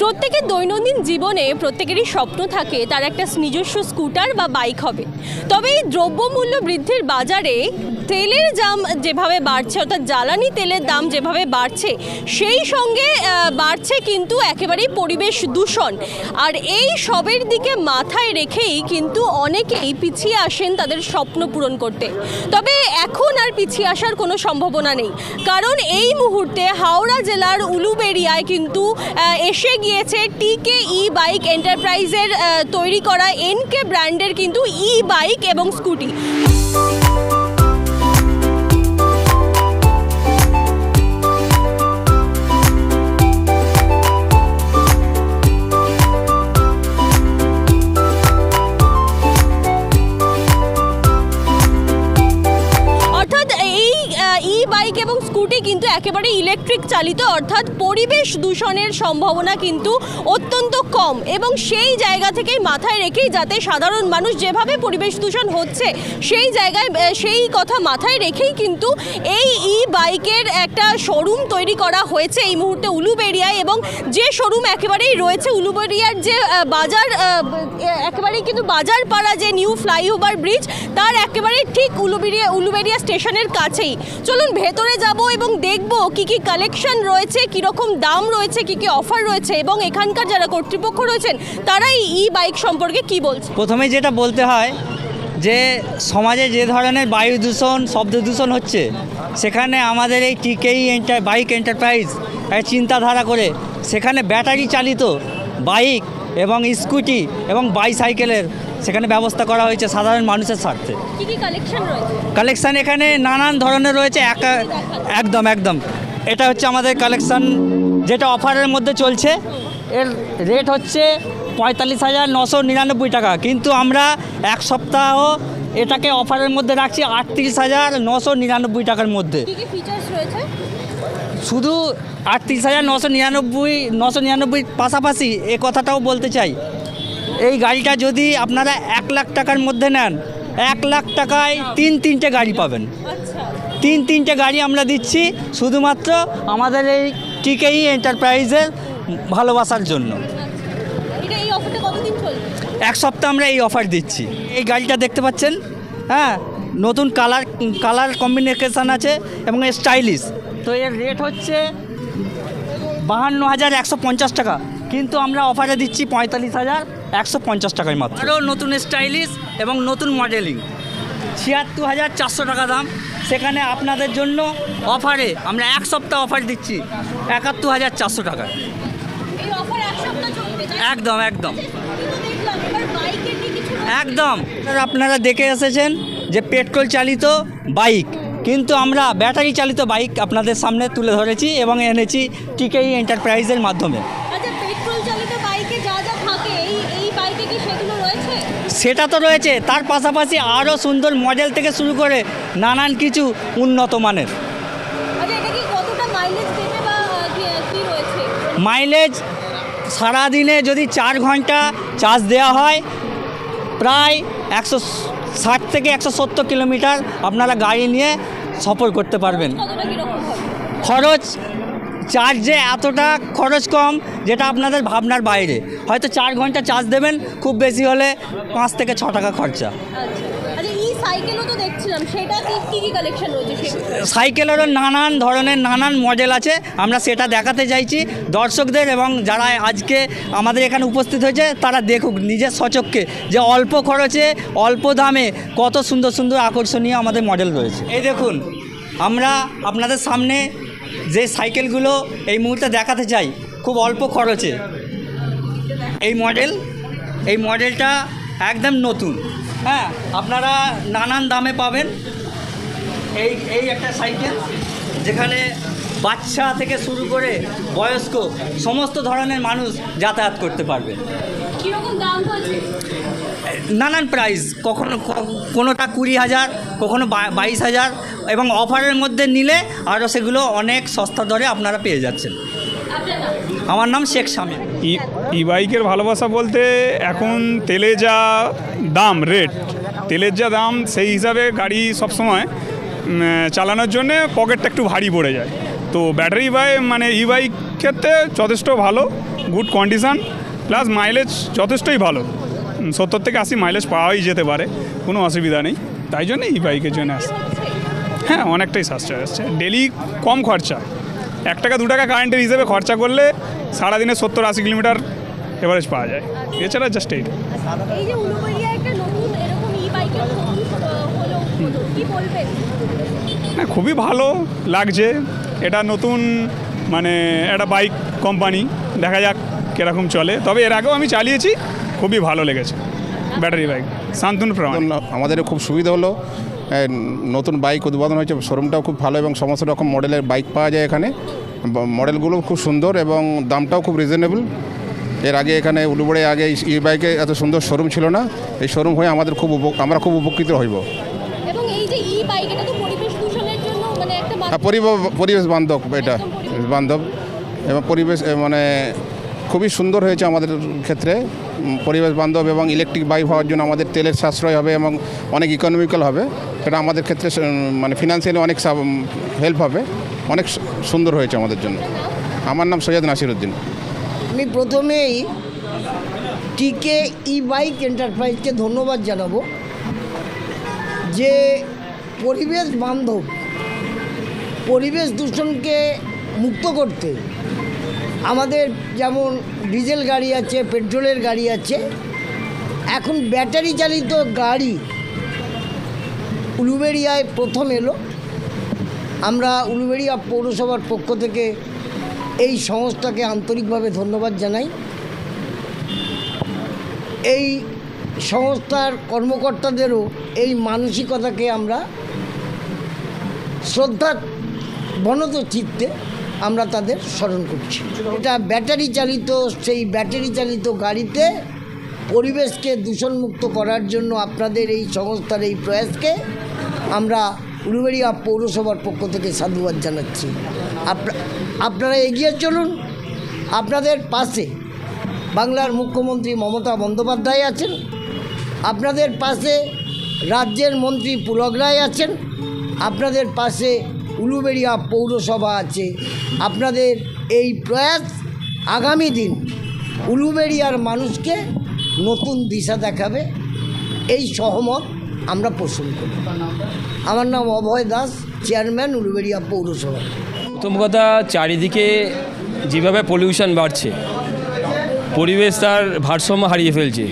প্রত্যেকের দৈনন্দিন জীবনে প্রত্যেকেরই স্বপ্ন থাকে তার একটা নিজস্ব স্কুটার বা বাইক হবে। তবে এই দ্রব্যমূল্য বৃদ্ধির বাজারে তেলের দাম যেভাবে বাড়ছে, অর্থাৎ জ্বালানি তেলের দাম যেভাবে বাড়ছে, সেই সঙ্গে বাড়ছে কিন্তু একেবারেই পরিবেশ দূষণ। আর এই সবের দিকে মাথায় রেখেই কিন্তু অনেকেই পিছিয়ে আসেন তাদের স্বপ্ন পূরণ করতে। তবে এখন আর পিছিয়ে আসার কোনো সম্ভাবনা নেই। কারণ এই মুহূর্তে হাওড়া জেলার উলুবেড়িয়ায় কিন্তু এসে গিয়েছে টিকে ই বাইক এন্টারপ্রাইজের তৈরি করা এনকে ব্র্যান্ডের কিন্তু ই বাইক এবং স্কুটি। একেবারে ইলেকট্রিক চালিত, অর্থাৎ পরিবেশ দূষণের সম্ভাবনা কিন্তু অত্যন্ত কম এবং সেই জায়গা থেকেই মাথায় রেখেই যাতে সাধারণ মানুষ যেভাবে পরিবেশ দূষণ হচ্ছে, সেই জায়গায় সেই কথা মাথায় রেখেই কিন্তু এই ই বাইকের একটা শোরুম তৈরি করা হয়েছে এই মুহূর্তে উলুবেড়িয়ায় এবং যে শোরুম একেবারেই রয়েছে উলুবেড়িয়ার যে বাজার একেবারেই কিন্তু বাজার পাড়া যে নিউ ফ্লাইওভার ব্রিজ তার একেবারেই ঠিক উলুবেড়িয়া উলুবেড়িয়া স্টেশনের কাছেই। চলুন ভেতরে যাব এবং দেখব কি কি কালেকশন রয়েছে কি রকম দাম রয়েছে, কি কি অফার রয়েছে এবং এখানকার যারা কর্তৃপক্ষ রয়েছেন তারা এই ই বাইক সম্পর্কে কি বলছে? প্রথমে যেটা বলতে হয় যে সমাজে যে ধরনের বায়ু দূষণ, শব্দ দূষণ হচ্ছে, সেখানে আমাদের এই টিকেই এন্টার বাইক এন্টারপ্রাইজ চিন্তাধারা করে, সেখানে ব্যাটারি চালিত বাইক এবং স্কুটি এবং বাইসাইকেলের সেখানে ব্যবস্থা করা হয়েছে সাধারণ মানুষের স্বার্থে। কালেকশন এখানে নানান ধরনের রয়েছে একা একদম একদম। এটা হচ্ছে আমাদের কালেকশান যেটা অফারের মধ্যে চলছে। এর রেট হচ্ছে পঁয়তাল্লিশ হাজার নশো নিরানব্বই টাকা। কিন্তু আমরা এক সপ্তাহ এটাকে অফারের মধ্যে রাখছি আটত্রিশ হাজার নশো নিরানব্বই টাকার মধ্যে। শুধু আটত্রিশ হাজার নশো নিরানব্বই নশো নিরানব্বই পাশাপাশি এ কথাটাও বলতে চাই। এই গাড়িটা যদি আপনারা এক লাখ টাকার মধ্যে নেন এক লাখ টাকায় তিন তিনটে গাড়ি পাবেন। আচ্ছা। তিন তিনটে গাড়ি আমরা দিচ্ছি শুধুমাত্র আমাদের এই টিকেই এন্টারপ্রাইজের ভালোবাসার জন্য। এক সপ্তাহ আমরা এই অফার দিচ্ছি। এই গাড়িটা দেখতে পাচ্ছেন? হ্যাঁ নতুন কালার কালার কম্বিনেশন আছে এবং স্টাইলিশ। তো এর রেট হচ্ছে বাহান্ন হাজার একশো পঞ্চাশ টাকা। কিন্তু আমরা অফারে দিচ্ছি পঁয়তাল্লিশ হাজার একশো পঞ্চাশ টাকায় মাত্র। আরও নতুন স্টাইলিশ এবং নতুন মডেলিং। ছিয়াত্তর হাজার চারশো টাকা দাম। সেখানে আপনাদের জন্য অফারে আমরা এক সপ্তাহ অফার দিচ্ছি একাত্তর হাজার চারশো টাকা। এই অফার এক সপ্তাহ চলবে তাই? একদম একদম? একদম। আপনারা দেখে এসেছেন যে পেট্রোল চালিত বাইক। কিন্তু আমরা ব্যাটারি চালিত বাইক আপনাদের সামনে তুলে ধরেছি এবং এনেছি টিকেই এন্টারপ্রাইজের মাধ্যমে। সেটা তো রয়েছে। তার পাশাপাশি আরও সুন্দর মডেল থেকে শুরু করে নানান কিছু উন্নত মানের। আচ্ছা মাইলেজ মাইলেজ সারাদিনে যদি চার ঘণ্টা চার্জ দেওয়া হয় প্রায় একশো ষাট থেকে একশো সত্তর কিলোমিটার আপনারা গাড়ি নিয়ে সফর করতে পারবেন। খরচ চার্জে এতটা খরচ কম যেটা আপনাদের ভাবনার বাইরে। হয়তো চার ঘণ্টা চার্জ দেবেন খুব বেশি হলে পাঁচ থেকে ছ টাকা খরচা। আচ্ছা আচ্ছা ই সাইকেলও তো দেখছিলাম সেটা কি কি কি কালেকশন রয়েছে সেগুলো সাইকেলেরও নানান ধরনের নানান মডেল আছে আমরা সেটা দেখাতে চাইছি। দর্শকদের এবং যারা আজকে আমাদের এখানে উপস্থিত হয়েছে তারা দেখুক নিজের সচক্ষে যে অল্প খরচে অল্প দামে কত সুন্দর সুন্দর আকর্ষণীয় আমাদের মডেল রয়েছে। এই দেখুন আমরা আপনাদের সামনে যে সাইকেলগুলো এই মুহূর্তে দেখাতে চাই, খুব অল্প খরচে। এই মডেল এই মডেলটা একদম নতুন। হ্যাঁ আপনারা নানান দামে পাবেন। এই এই একটা সাইকেল, যেখানে বাচ্চা থেকে শুরু করে বয়স্ক, সমস্ত ধরনের মানুষ যাতায়াত করতে পারবে। নানান প্রাইস কখনো কোনোটা কুড়ি হাজার, কখনো বাইশ হাজার, এবং অফারের মধ্যে নিলে আরও সেগুলো অনেক সস্তা দরে আপনারা পেয়ে যাচ্ছেন। আমার নাম শেখ ই ই বাইকের ভালোবাসা বলতে এখন তেলে যা দাম রেট তেলের যা দাম, সেই হিসাবে গাড়ি সবসময় চালানোর জন্যে পকেটটা একটু ভারী পড়ে যায়। তো ব্যাটারি বাই মানে ই বাইক ক্ষেত্রে যথেষ্ট ভালো গুড কন্ডিশন প্লাস মাইলেজ যথেষ্টই ভালো। সত্তর থেকে আশি মাইলেজ পাওয়াই যেতে পারে কোনো অসুবিধা নেই। তাই জন্য এই বাইকের জন্য আসে হ্যাঁ অনেকটাই সাশ্রয় আসছে। ডেলি কম খরচা। এক টাকা দু টাকা কারেন্টের হিসেবে খরচা করলে সারাদিনে সত্তর আশি কিলোমিটার এভারেজ পাওয়া যায়। এছাড়া জাস্ট এইটা এই হ্যাঁ খুবই ভালো লাগছে। এটা নতুন মানে একটা বাইক কোম্পানি দেখা যাক কীরকম চলে। তবে এর আগেও আমি চালিয়েছি। খুবই ভালো লেগেছে। ব্যাটারি বাইক শান্তনু প্রমাণ আমাদের খুব সুবিধা হলো। নতুন বাইক উদ্বোধন হয়েছে শোরুমটাও খুব ভালো এবং সমস্ত রকম মডেলের বাইক পাওয়া যায় এখানে। মডেলগুলো খুব সুন্দর এবং দামটাও খুব রিজনেবল এর আগে এখানে উলুবড়ে আগে ই বাইকে এত সুন্দর শোরুম ছিল না। এই শোরুম হয়ে আমাদের খুব উপ- আমরা খুব উপকৃত হইব। এবং এই যে ই বাইক এটা তো পরিবেশ দূষণের জন্য মানে আর পরিবেশ বান্ধব এটা বান্ধব। এবং পরিবেশ মানে খুবই সুন্দর হয়েছে আমাদের ক্ষেত্রে। পরিবেশ বান্ধব এবং ইলেকট্রিক বাইক হওয়ার জন্য আমাদের তেলের সাশ্রয় হবে এবং অনেক ইকোনমিক্যাল হবে। সেটা আমাদের ক্ষেত্রে মানে ফিনান্সিয়ালি অনেক হেল্প হবে। অনেক সুন্দর হয়েছে আমাদের জন্য। আমার নাম সৈয়দ নাসির উদ্দিন আমি প্রথমেই টিকে ই বাইক এন্টারপ্রাইজকে ধন্যবাদ জানাব যে পরিবেশ বান্ধব, পরিবেশ দূষণকে মুক্ত করতে আমাদের যেমন ডিজেল গাড়ি আছে, পেট্রোলের গাড়ি আছে, এখন ব্যাটারি চালিত গাড়ি উলুবেড়িয়ায় প্রথম এলো। আমরা উলুবেড়িয়া পৌরসভার পক্ষ থেকে এই সংস্থাকে আন্তরিকভাবে ধন্যবাদ জানাই। এই সংস্থার কর্মকর্তাদেরও এই মানসিকতাকে আমরা শ্রদ্ধা বনত চিত্তে আমরা তাদের স্মরণ করছি। এটা ব্যাটারি চালিত, সেই ব্যাটারি চালিত গাড়িতে পরিবেশকে দূষণমুক্ত করার জন্য আপনাদের এই সংস্থার এই প্রয়াসকে আমরা উলুবেড়িয়া পৌরসভার পক্ষ থেকে সাধুবাদ জানাচ্ছি। আপনা- আপনারা এগিয়ে চলুন। আপনাদের পাশে বাংলার মুখ্যমন্ত্রী মমতা বন্দ্যোপাধ্যায় আছেন। আপনাদের পাশে রাজ্যের মন্ত্রী পুলক রায় আছেন। আপনাদের পাশে উলুবেড়িয়া পৌরসভা আছে। আপনাদের এই প্রয়াস আগামী দিন উলুবেড়িয়ার মানুষকে নতুন দিশা দেখাবে। এই সহমত আমরা পোষণ করি। আমার নাম অভয় দাস, চেয়ারম্যান উলুবেড়িয়া পৌরসভা। প্রথম কথা, চারিদিকে যেভাবে পলিউশন বাড়ছে, পরিবেশ তার ভারসাম্য হারিয়ে ফেলছে।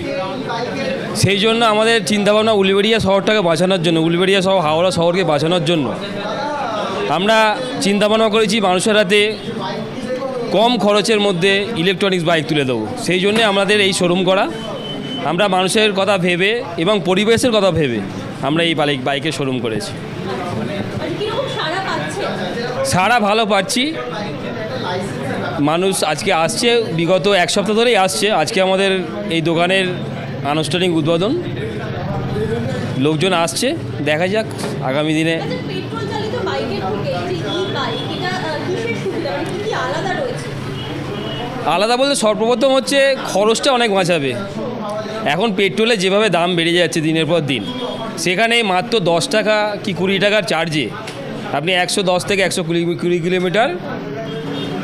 সেই জন্য আমাদের চিন্তাভাবনা উলবেড়িয়া শহরটাকে বাঁচানোর জন্য, উলবেড়িয়া শহর, হাওড়া শহরকে বাঁচানোর জন্য। আমরা চিন্তাভাবনা করেছি মানুষের হাতে কম খরচের মধ্যে ইলেকট্রনিক্স বাইক তুলে দেবো। সেই জন্যে আমাদের এই শোরুম করা। আমরা মানুষের কথা ভেবে এবং পরিবেশের কথা ভেবে আমরা এই বাইক বাইকের শোরুম করেছি। সারা ভালো পাচ্ছি। মানুষ আজকে আসছে, বিগত এক সপ্তাহ ধরেই আসছে। আজকে আমাদের এই দোকানের আনুষ্ঠানিক উদ্বোধন। লোকজন আসছে, দেখা যাক আগামী দিনে আলাদা বলতে সর্বপ্রথম হচ্ছে খরচটা অনেক বাঁচাবে। এখন পেট্রোলে যেভাবে দাম বেড়ে যাচ্ছে দিনের পর দিন সেখানে মাত্র দশ টাকা কি কুড়ি টাকার চার্জে আপনি একশো দশ থেকে একশো কুড়ি কুড়ি কিলোমিটার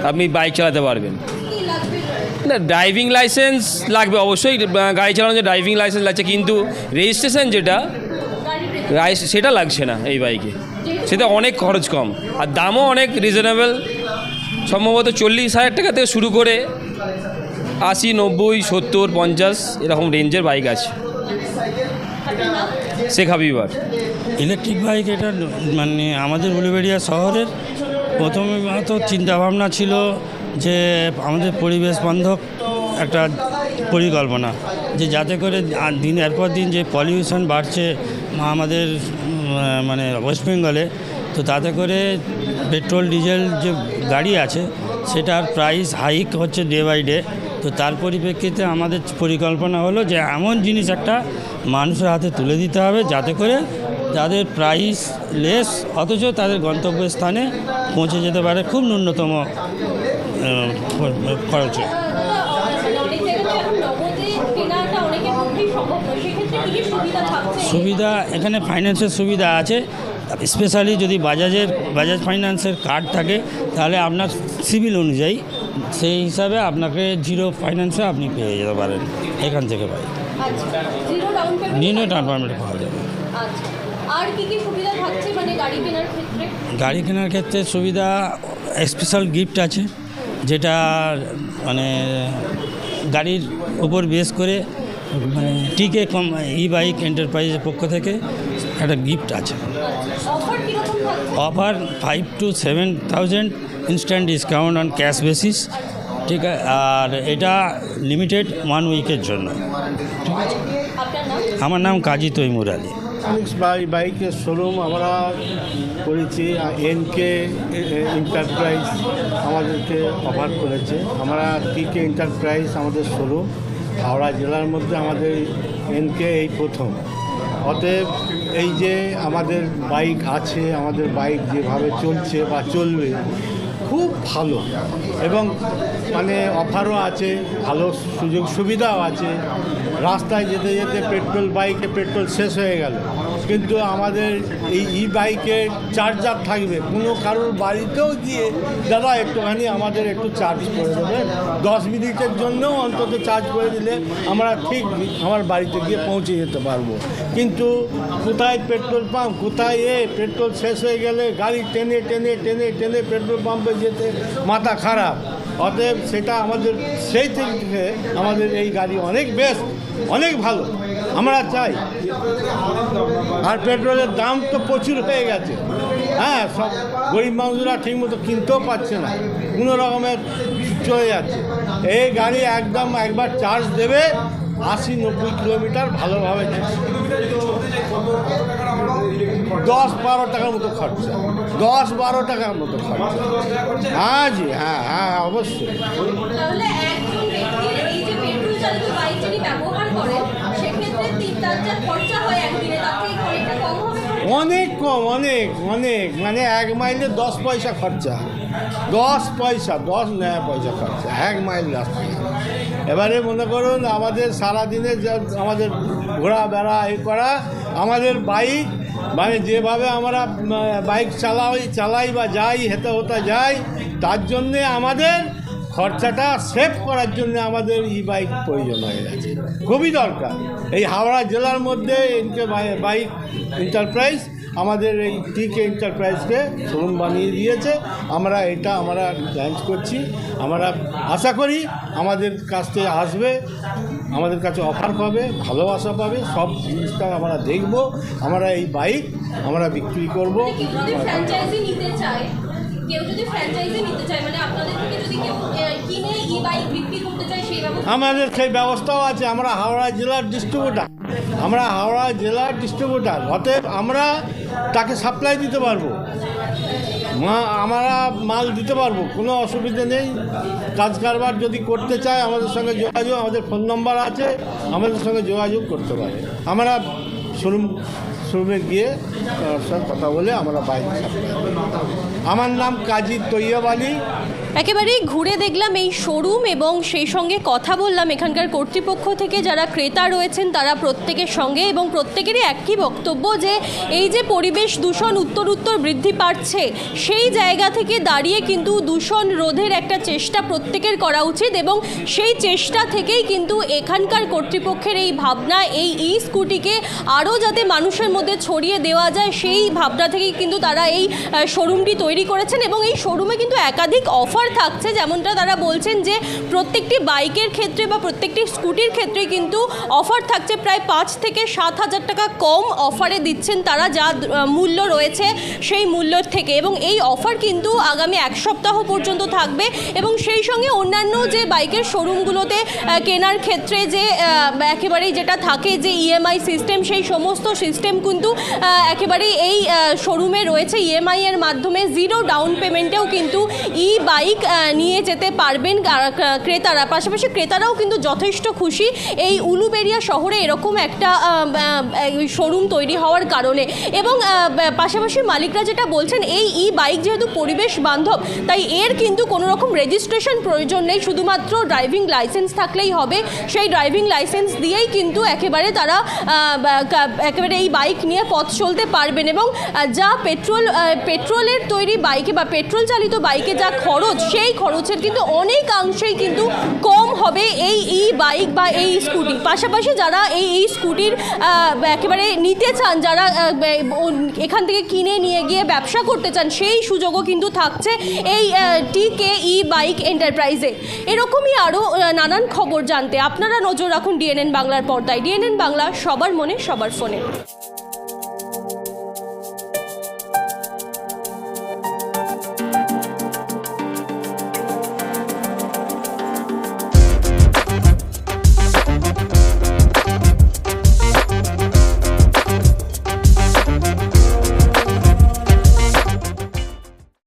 আপনি বাইক চালাতে পারবেন। না ড্রাইভিং লাইসেন্স লাগবে অবশ্যই গাড়ি চালানোর যে ড্রাইভিং লাইসেন্স লাগছে কিন্তু রেজিস্ট্রেশন যেটা রাইস- সেটা লাগছে না এই বাইকে সেটা অনেক খরচ কম। আর দামও অনেক রিজনেবল সম্ভবত চল্লিশ হাজার টাকা থেকে শুরু করে আশি, নব্বই, সত্তর, পঞ্চাশ এরকম রেঞ্জের বাইক আছে। শেখ হাবিবার। ইলেকট্রিক বাইক এটা মানে আমাদের উলুবেড়িয়া শহরের প্রথমে তো চিন্তাভাবনা ছিল যে আমাদের পরিবেশ বান্ধব একটা পরিকল্পনা, যে যাতে করে দিন এরপর দিন যে পলিউশন বাড়ছে আমাদের মানে ওয়েস্ট বেঙ্গলে, তো তাতে করে পেট্রোল, ডিজেল যে গাড়ি আছে, সেটার প্রাইস হাইক হচ্ছে ডে বাই ডে। তো তার পরিপ্রেক্ষিতে আমাদের পরিকল্পনা হলো যে এমন জিনিস একটা মানুষের হাতে তুলে দিতে হবে, যাতে করে তাদের প্রাইস লেস, অথচ তাদের গন্তব্যস্থানে পৌঁছে যেতে পারে খুব ন্যূনতম খরচে মানে অনেক জায়গাতে এখন নগদে কেনাটা অনেকের পক্ষেই সম্ভব নয় সেক্ষেত্রে কি কি সুবিধা এখানে ফাইন্যান্সের সুবিধা আছে। স্পেশালি যদি বাজাজের বাজাজ ফাইন্যান্সের কার্ড থাকে তাহলে আপনার সিভিল অনুযায়ী সেই হিসাবে আপনাকে জিরো ফাইন্যান্সে আপনি পেয়ে যেতে পারেন এখান থেকে পাই জিরো ডাউন পেমেন্ট পাওয়া যাবে। আর কি কি সুবিধা থাকছে মানে গাড়ি কেনার ক্ষেত্রে? গাড়ি কেনার ক্ষেত্রে সুবিধা স্পেশাল গিফট আছে যেটা মানে গাড়ির উপর বেস করে টিকে কম ই বাইক এন্টারপ্রাইজের পক্ষ থেকে একটা গিফট আছে। Offer five to seven thousand instant discount on cash basis ঠিক আছে? আর এটা লিমিটেড ওয়ান উইকের জন্য। আমার নাম কাজী তৈমুর আলী। বাইকের শোরুম আমরা করেছি এনকে এন্টারপ্রাইজ আমাদেরকে অফার করেছে। আমরা টিকে এন্টারপ্রাইজ আমাদের শোরুম হাওড়া জেলার মধ্যে আমাদের এনকে এই প্রথম। অতএব এই যে আমাদের বাইক আছে, আমাদের বাইক যেভাবে চলছে বা চলবে, খুব ভালো। এবং মানে অফারও আছে, ভালো সুযোগ সুবিধাও আছে। রাস্তায় যেতে যেতে পেট্রোল বাইকে পেট্রোল শেষ হয়ে গেল। কিন্তু আমাদের এই ই বাইকের চার্জার থাকবে। কোনো কারোর বাড়িতেও গিয়ে, দাদা, একটুখানি আমাদের একটু চার্জ করে দেবেন দশ মিনিটের জন্য অন্তত চার্জ করে দিলে আমরা ঠিক আমার বাড়িতে গিয়ে পৌঁছে যেতে পারব। কিন্তু কোথায় পেট্রোল পাম্প, কোথায় এ? পেট্রোল শেষ হয়ে গেলে গাড়ি টেনে টেনে টেনে টেনে পেট্রোল পাম্পে যেতে মাথা খারাপ। অতএব সেটা আমাদের, সেই থেকে আমাদের এই গাড়ি অনেক বেস্ট অনেক ভালো। আমরা চাই। আর পেট্রোলের দাম তো প্রচুর হয়ে গেছে। হ্যাঁ সব গরিব মানুষরা ঠিকমতো কিনতেও পারছে না। কোনো রকমের চলে যাচ্ছে। এই গাড়ি একদম একবার চার্জ দেবে আশি নব্বই কিলোমিটার ভালোভাবে দশ বারো টাকার মতো খরচা। দশ বারো টাকার মতো খরচা। হ্যাঁ জি হ্যাঁ হ্যাঁ অবশ্যই। অনেক কম, অনেক অনেক। মানে এক মাইলে দশ পয়সা খরচা। দশ পয়সা, দশ নয় পয়সা খরচা। এক মাইল রাস্তা। এবারে মনে করুন, আমাদের সারাদিনে আমাদের ঘোরা বেড়া এ করা, আমাদের বাইক মানে যেভাবে আমরা বাইক চালাই চালাই বা যাই হেতে হতে যাই, তার জন্যে আমাদের খরচাটা সেভ করার জন্য আমাদের ই বাইক প্রয়োজন হয়ে গেছে। খুবই দরকার। এই হাওড়া জেলার মধ্যে বাইক এন্টারপ্রাইজ আমাদের এই টিকে এন্টারপ্রাইজকে শোরুম বানিয়ে দিয়েছে। আমরা এটা আমরা লঞ্চ করছি। আমরা আশা করি আমাদের কাছ থেকে আসবে, আমাদের কাছে অফার পাবে, ভালোবাসা পাবে। সব জিনিসটা আমরা দেখব। আমরা এই বাইক আমরা বিক্রি করব। কেউ যদি ফ্র্যাঞ্চাইজি নিতে চায় মানে আপনাদের আমাদের সেই ব্যবস্থাও আছে, আমরা হাওড়া জেলার ডিস্ট্রিবিউটার আমরা হাওড়া জেলার ডিস্ট্রিবিউটার অতএব আমরা তাকে সাপ্লাই দিতে পারব। মা, আমরা মাল দিতে পারব, কোনো অসুবিধা নেই। কাজ কারবার যদি করতে চায়, আমাদের সঙ্গে যোগাযোগ, আমাদের ফোন নম্বর আছে, আমাদের সঙ্গে যোগাযোগ করতে পারে। আমরা শোরুম, শোরুমে গিয়ে সঙ্গে কথা বলে আমরা সাপ্লাই আমার নাম কাজী তৈয়ব আলী। একেবারেই ঘুরে দেখলাম এই শোরুম এবং সেই সঙ্গে কথা বললাম এখানকার কর্তৃপক্ষ থেকে। যারা ক্রেতা রয়েছেন, তারা প্রত্যেকের সঙ্গে এবং প্রত্যেকেরই একই বক্তব্য যে, এই যে পরিবেশ দূষণ উত্তর উত্তর বৃদ্ধি পাচ্ছে, সেই জায়গা থেকে দাঁড়িয়ে কিন্তু দূষণ রোধের একটা চেষ্টা প্রত্যেকের করা উচিত এবং সেই চেষ্টা থেকেই কিন্তু এখানকার কর্তৃপক্ষের এই ভাবনা, এই ই স্কুটিকে আরও যাতে মানুষের মধ্যে ছড়িয়ে দেওয়া যায়, সেই ভাবনা থেকেই কিন্তু তারা এই শোরুমটি তৈরি করেছেন এবং এই শোরুমে কিন্তু একাধিক অফার থাকছে, যেমনটা তারা বলছেন যে প্রত্যেকটি বাইকের ক্ষেত্রে বা প্রত্যেকটি স্কুটির ক্ষেত্রে কিন্তু অফার থাকছে। প্রায় পাঁচ থেকে সাত হাজার টাকা কম অফারে দিচ্ছেন তারা, যা মূল্য রয়েছে সেই মূল্যর থেকে। এবং এই অফার কিন্তু আগামী এক সপ্তাহ পর্যন্ত থাকবে। এবং সেই সঙ্গে অন্যান্য যে বাইকের শোরুমগুলোতে কেনার ক্ষেত্রে যে একেবারেই যেটা থাকে যে ইএমআই সিস্টেম সেই সমস্ত সিস্টেম কিন্তু একেবারেই এই শোরুমে রয়েছে। ইএমআই এর মাধ্যমে জিরো ডাউন পেমেন্টেও কিন্তু ই বাইক নিয়ে যেতে পারবেন ক্রেতারা। পাশাপাশি ক্রেতারাও কিন্তু যথেষ্ট খুশি এই উলুবেরিয়া শহরে এরকম একটা শোরুম তৈরি হওয়ার কারণে। এবং পাশাপাশি মালিকরা যেটা বলছেন, এই ই বাইক যেহেতু পরিবেশ বান্ধব, তাই এর কিন্তু কোনো রকম রেজিস্ট্রেশন প্রয়োজন নেই। শুধুমাত্র ড্রাইভিং লাইসেন্স থাকলেই হবে। সেই ড্রাইভিং লাইসেন্স দিয়েই কিন্তু একেবারে তারা একেবারে এই বাইক নিয়ে পথ চলতে পারবেন। এবং যা পেট্রোল পেট্রোলের তৈরি বাইকে বা পেট্রোল চালিত বাইকে যা খরচ সেই খরচের কিন্তু অনেকাংশেই কিন্তু কম হবে এই ই বাইক বা এই স্কুটি পাশাপাশি যারা এই এই স্কুটির একেবারে নিতে চান, যারা এখান থেকে কিনে নিয়ে গিয়ে ব্যবসা করতে চান, সেই সুযোগও কিন্তু থাকছে এই টি কে ই বাইক এন্টারপ্রাইজে এরকমই আরও নানান খবর জানতে আপনারা নজর রাখুন ডিএনএন বাংলার পর্দায়। ডিএনএন বাংলা, সবার মনে, সবার ফোনে।